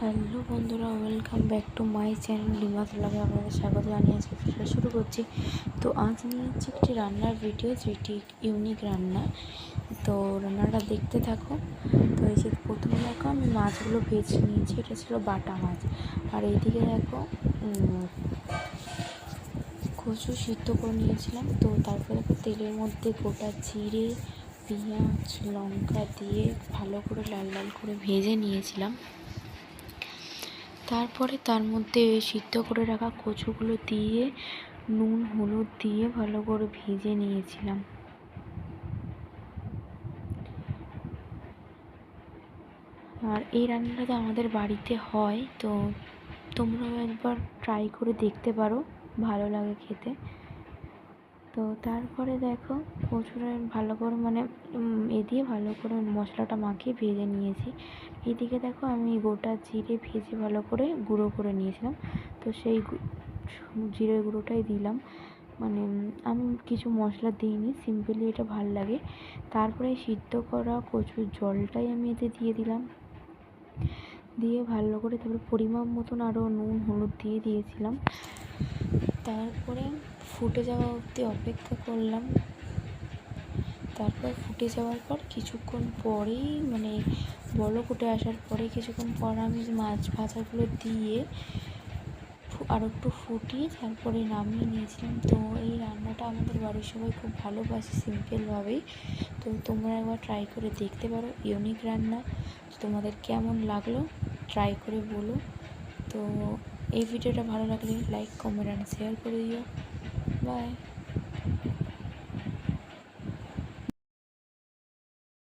Hello বন্ধুরা welcome back to my channel Limas ব্লগে আপনাদের স্বাগত জানিয়ে আজকে ভিডিও শুরু করছি। তো আজ নিয়ে হচ্ছে একটি রান্নার ভিডিও যেটি ইউনিক রান্না। তো রান্নাটা দেখতে থাকো। তো এই যে প্রথমে দেখো, আমি মাছগুলো ভেজে নিয়েছি, এটা ছিল বাটা মাছ। আর এইদিকে দেখো কচু সিদ্ধ করে নিয়েছিলাম। তো তারপরে দেখো তেলের মধ্যে গোটা জিরে, পেঁয়াজ, লঙ্কা দিয়ে ভালো করে লাল লাল করে ভেজে নিয়েছিলাম। তারপরে তার মধ্যে সিদ্ধ করে রাখা কচুগুলো দিয়ে নুন, হলুদ দিয়ে ভালো করে ভেজে নিয়েছিলাম। আর এই রান্নাটা তো আমাদের বাড়িতে হয়, তো তোমরাও একবার ট্রাই করে দেখতে পারো, ভালো লাগে খেতে। তো তারপরে দেখো কচুটা ভালো করে মানে এ দিয়ে ভালো করে মশলাটা মাখিয়ে ভেজে নিয়েছি। এদিকে দেখো আমি গোটা জিরে ভেজে ভালো করে গুঁড়ো করে নিয়েছিলাম। তো সেই জিরে গুঁড়োটাই দিলাম। মানে আমি কিছু মশলা দিইনি, সিম্পলি এটা ভালো লাগে। তারপরে সিদ্ধ করা কচুর জলটাই আমি এতে দিয়ে দিলাম। দিয়ে ভালো করে তারপরে পরিমাপ মতন আরও নুন, হলুদ দিয়ে দিয়েছিলাম। তারপরে ফুটে যাওয়া অবধি অপেক্ষা করলাম। তারপর ফুটে যাওয়ার পর কিছুক্ষণ পরেই মানে বলক উঠে আসার পরে কিছুক্ষণ পর আমি মাছ ভাজাগুলো দিয়ে আরও একটু ফুটিয়ে তারপরে নামিয়ে নিয়েছিলাম। তো এই রান্নাটা আমাদের বাড়ির সবাই খুব ভালোবাসে সিম্পলভাবেই তো তোমরা একবার ট্রাই করে দেখতে পারো ইউনিক রান্না। তোমাদের কেমন লাগল ট্রাই করে বলো। তো এই ভিডিওটা ভালো লাগলে লাইক কমেন্ট অ্যান্ড শেয়ার করে দিও। 拜